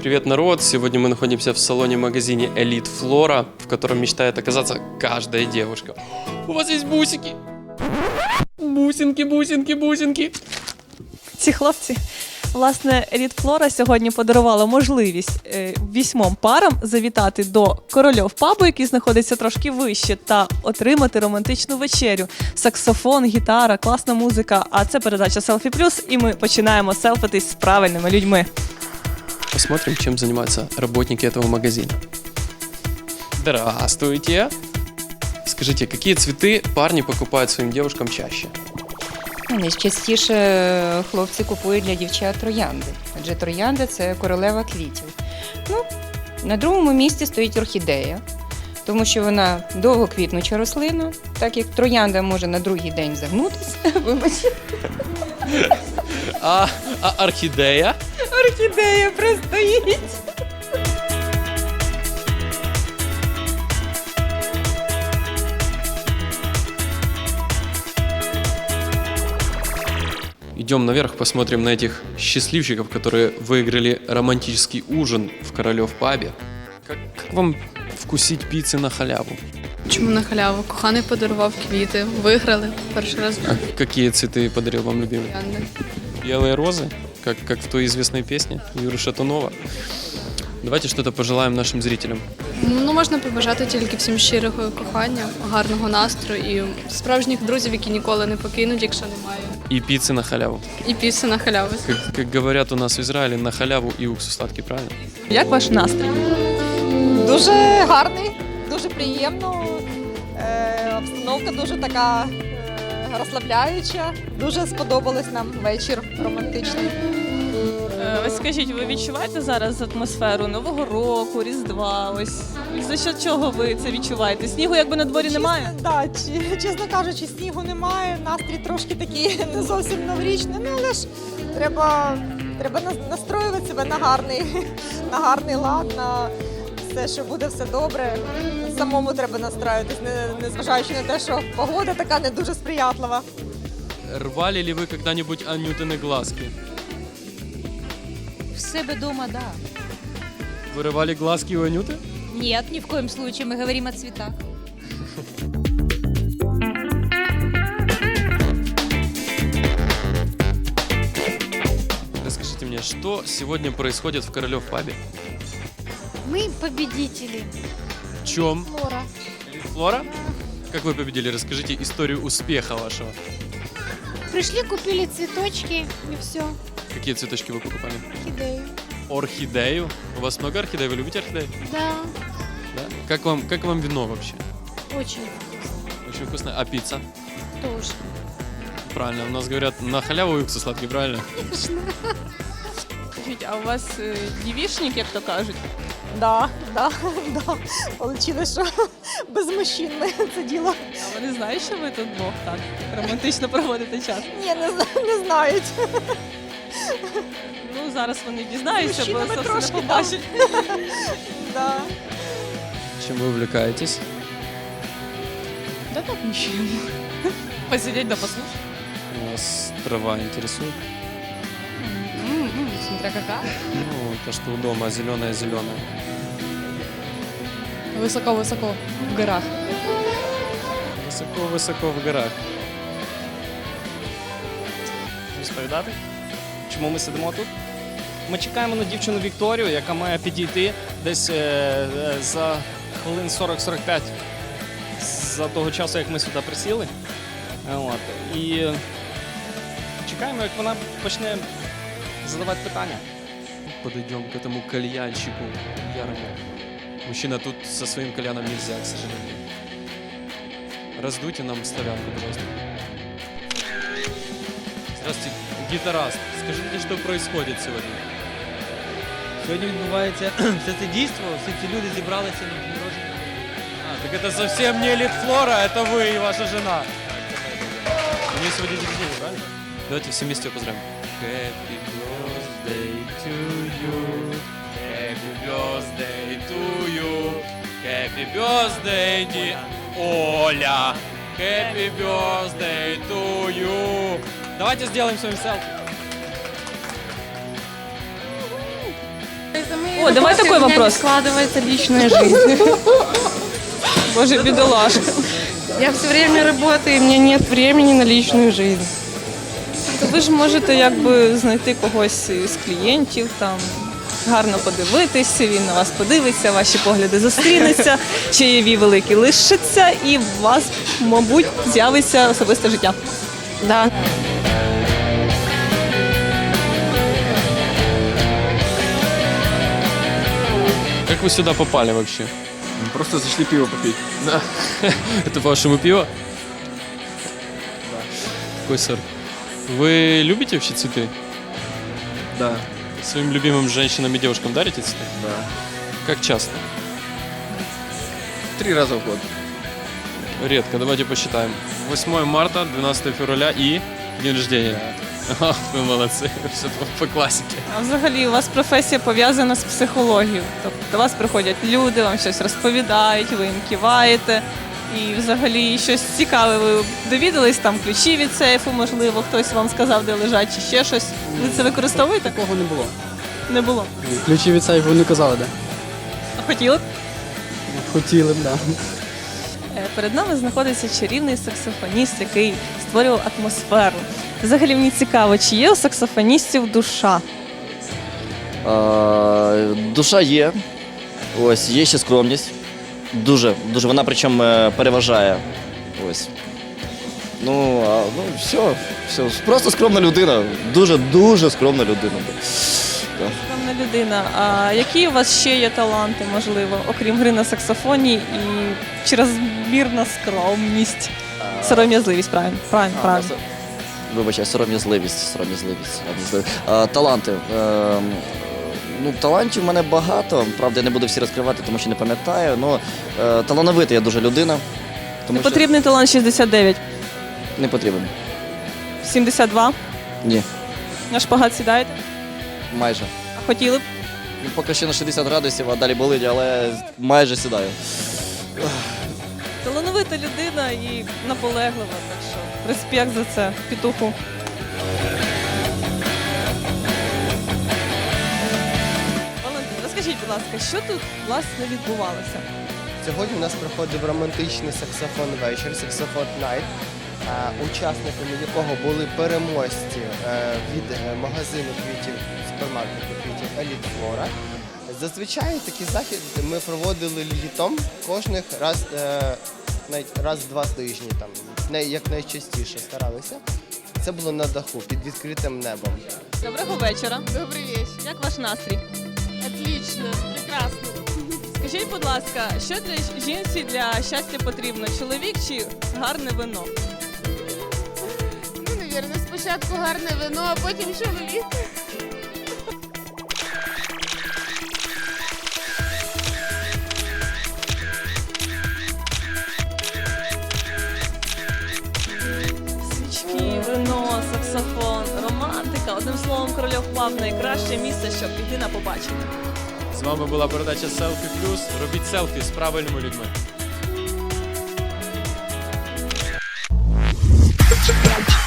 Привет, народ! Сегодня мы находимся в салоне-магазине Elite Flora, в котором мечтает оказаться каждая девушка. У вас есть бусики? Бусинки, бусинки, бусинки. Ці хлопці. Власне, Еліт Флора сьогодні подарувала можливість е, вісьмом парам завітати до корольов пабу, який знаходиться трошки вище, та отримати романтичну вечерю. Саксофон, гітара, класна музика. А це передача Селфі Плюс, і ми починаємо селфитись з правильними людьми. Посмотрим, чем занимаются работники этого магазина. Здравствуйте! Скажите, какие цветы парни покупают своим девушкам чаще? Найчастіше хлопці купують для дівчат троянди, адже троянда це королева квітів. Ну, на другому місці стоїть орхідея, тому що вона довгоквітнуча рослина, так як троянда може на другий день загнутися. А, а орхидея? орхідея простоїть. Идем наверх, посмотрим на этих счастливчиков, которые выиграли романтический ужин в Королев пабе. Как, как вам вкусить пиццы на халяву? Чому на халяву? Коханий подарував квіти, виграли перший раз А какие цветы подарил вам любимый? Янди. Белые розы, Как, как в той известной песне Юры Шатунова. Давайте что-то пожелаем нашим зрителям. Ну можна побажати тільки всім щирого кохання, гарного настрою і справжніх друзів, які ніколи не покинуть, якщо немає. И пиццы на халяву. І піси на халяву. Как, как говорят у нас в Израиле, на халяву и уксус сладкий, правильно? Як ваш настрій? Дуже гарний, дуже приємно. Е, обстановка дуже така розслабляюча. Дуже сподобалось нам вечір романтичний. Е, Ось скажіть, ви відчуваєте зараз атмосферу Нового року, Різдва? Ось за що чого ви це відчуваєте? Снігу якби на дворі немає? Чесно, да, чи- чесно кажучи, снігу немає, настрій трошки такий не зовсім новорічний, ну але ж треба, треба нас- настроювати себе на гарний, на гарний лад, на все, що буде все добре Самому треба настраюватись, не- незважаючи на те, що погода така не дуже сприятлива. Рвали ли вы когда-нибудь Анютины глазки? В себе дома, да. Вырывали глазки у Анюты? Нет, ни в коем случае. Мы говорим о цветах. Расскажите мне, что сегодня происходит в Королев пабе? Мы победители. В чем? Флора. Флора? Как вы победили? Расскажите историю успеха вашего. Пришли, купили цветочки и все. Какие цветочки вы покупали? Орхидею. Орхидею. У вас много орхидей? Вы любите орхидеи? Да, Да. Как вам, как вам вино вообще? очень Очень вкусно. А пицца? тоже. Правильно. У нас говорят на халяву и уксус сладкий, правильно? Скажіть, а у вас е, дівішник, як то кажуть? Да, да, да. Получилось, що без мужчин ми це діло. А вони знають, що ви тут двох так романтично проводите час? Ні, не, не знають. Ну зараз вони дізнаються, бо Мужчинами собственно трошки, побачать. Да. Чем вы увлекаетесь? Да так нічого. Посидіть да послухати. Вас трава интересует? Смотря яка. Ну, то, что у дома зеленая-зеленая. Високо-високо в горах. Высоко-высоко в горах. розповідати, чому ми сидимо тут. Ми чекаємо на дівчину Вікторію, яка має підійти десь е, е, за хвилин 40-45 за того часу, як ми сюди присіли. Е, От. І чекаємо, як вона почне задавати питання. Подойдем к этому кальянщику ярому. Мужчина, тут со своим кальяном нельзя, к сожалению. Раздуйте нам славянку, пожалуйста. Здравствуйте, гитараст. Скажите, что происходит сегодня? Сьогодні відбувається все це дійство, всі ці люди зібралися на день народження. А, так это совсем не Литфлора, это вы и ваша жена. У нее сегодня день рождения, правильно? Давайте все вместе ее поздравим. Happy birthday to you. Happy birthday to you. Happy birthday, dear Оля. Happy birthday to you. Давайте сделаем с вами селфи. О, давай такой вопрос. складывается личная жизнь. Боже, бідолашка. Я все время работаю, и у меня нет времени на личную жизнь. То ви ж можете якби знайти когось із клієнтів, там гарно подивитися, він на вас подивиться, ваші погляди зустрінуться, чаєві великі лишаться, і у вас, мабуть, з'явиться особисте життя. Да. Как вы сюда попали вообще? Просто зашли пиво попить. Это по-вашему пиво? Какой сорт? Вы любите вообще цветы? Да, Своим любимым женщинам и девушкам дарите цветы? да. Как часто? Три раза в год. Редко, давайте посчитаем. 8 марта, 12 февраля и день рождения. Ах, вы молодцы, все по классике. А взагалі у вас професія пов'язана з психологією. Тобто до вас приходять люди, вам щось розповідають, ви їм киваєте. І взагалі щось цікаве ви довідались, там ключі від сейфу, можливо, хтось вам сказав, де лежать, чи ще щось. Ви це використовуєте? Такого не було. Не було. Ключі від сейфу не казали, де? А хотіли б? Хотіли б, да. Е, Перед нами знаходиться чарівний саксофоніст, який створював атмосферу. Взагалі мені цікаво, чи є у саксофоністів душа? Е, душа є. Ось, є ще скромність. Дуже, дуже. Вона причому е, переважає. Ось. Ну, а, ну, все, все. Просто скромна людина. Дуже, дуже скромна людина. Скромна людина. А які у вас ще є таланти, можливо, окрім гри на саксофоні і чрезмірна скромність? Сором'язливість, правильно. Правильно, А, правильно. Вибачай, сором'язливість, сором'язливість, таланти. Е, ну, талантів в мене багато. Правда, я не буду всі розкривати, тому що не пам'ятаю. Ну, е, талановита я дуже людина. Тому що Потрібний талант 69. не потрібен. 72. Ні, На шпагат сідаєте? майже. А хотіли б? Ну, поки що на 60 градусів, а далі болить, але майже сідаю. Талановита людина і наполеглива, так що респект за це, петуху. Розкажіть, будь ласка, що тут власне відбувалося? Сьогодні у нас проходив романтичний саксофон вечір, саксофон Найт, учасниками якого були переможці е, від е, магазину квітів супермаркету квітів Еліт Флора. Зазвичай такий захід ми проводили літом кожних раз, е, навіть раз в два тижні, там як найчастіше старалися. Це було на даху під відкритим небом. Доброго вечора. Добрый вечер. Як ваш настрій? Отлично, прекрасно. Скажіть, будь ласка, що для жінці для щастя потрібно? Чоловік чи гарне вино? Ну, наверное, спочатку гарне вино, а потім чоловік. вам найкраще місце, щоб піти на побачення. З вами була передача Селфі Плюс. Робіть селфі з правильними людьми. Yeah.